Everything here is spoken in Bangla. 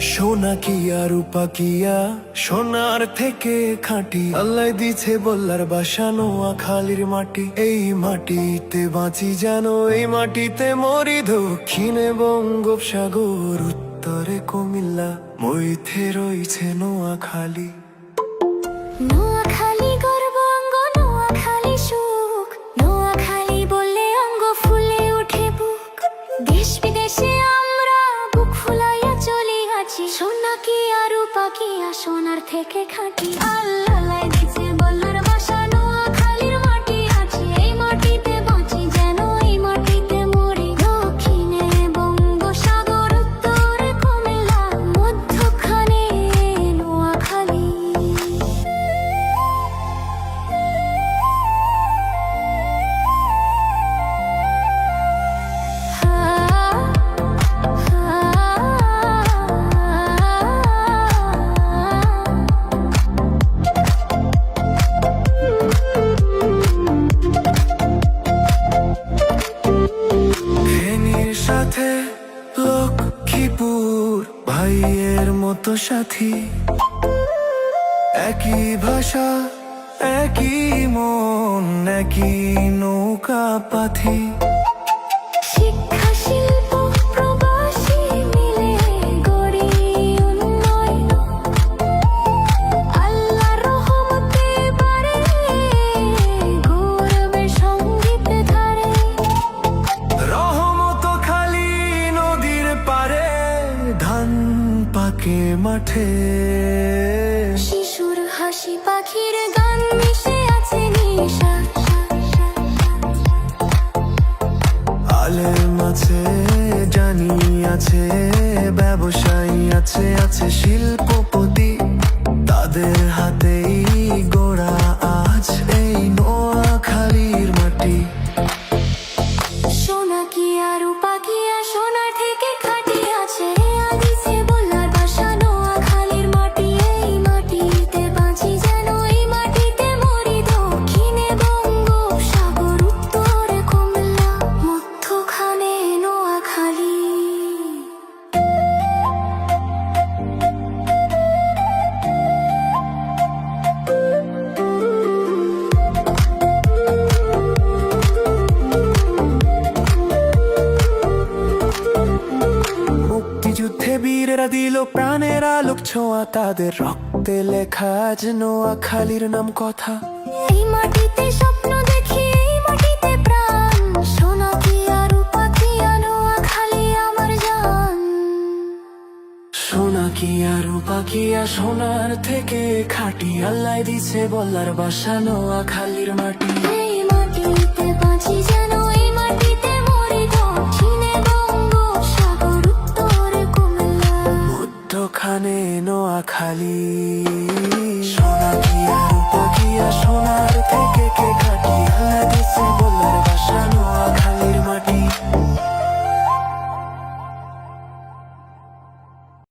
সোনা কি আর উপাকিয়া সোনার থেকে খাঁটি। আল্লাহ দিছে বল্লার বাসা নোয়া খালির মাটি। এই মাটিতে বাঁচি যেন, এই মাটিতে মরি দক্ষিণে বঙ্গোপসাগর উত্তরে কুমিল্লা। মৈথে রয়েছে নোয়াখালী। নোয়াখালী আর রূপা কি আর সোনার থেকে খাঁটি আল্লাহ সাথে লক্ষ্মীপুর ভাইয়ের মতো সাথী। একই ভাষা একই মন একই নৌকা পাথি। পাকে মাঠে। শিশুর হাসি পাখির গান মিশে আছে নিশা। আলের মাছে জানি আছে ব্যবসায়ী আছে আছে শিল্পপতি। তাদের হাতেই বীরেরা দিল প্রাণের আলোক ছোঁয়া তাদের রক্তে লেখা আজ নোয়াখালীর নাম কথা। এই মাটিতে স্বপ্ন দেখি এই মাটিতে প্রাণ। সোনা কি আর রূপা কি আর নোয়াখালী আমার জান? সোনা কিয়া রূপা কিয়া সোনার থেকে খাটি আল্লাহ দিছে বলার বাসা নোয়াখালীর মাটি। এই মাটিতে বাঁচি যেন নোয়া খালি সোনা গিয়া রূপ গিয়া সোনার থেকে